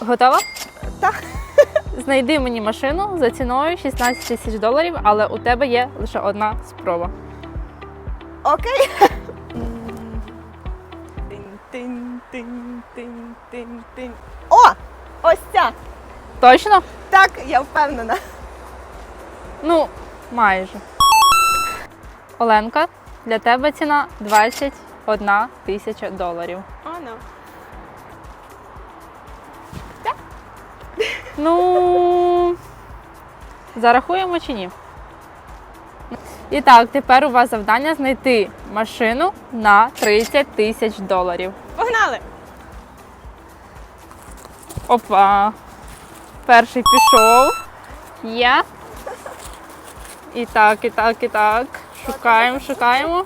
Готова? Так. Знайди мені машину за ціною 16 тисяч доларів, але у тебе є лише одна спроба. Окей. Тин-тин-тин-тин-тин-тин. О! Ось ця. Точно? Так, я впевнена. Ну, майже. Оленка, для тебе ціна 21 тисяча доларів. О, Ну зарахуємо чи ні? І так, тепер у вас завдання знайти машину на 30 тисяч доларів. Погнали! Опа. Перший пішов. Є. І так, і так, і так. Шукаємо, шукаємо.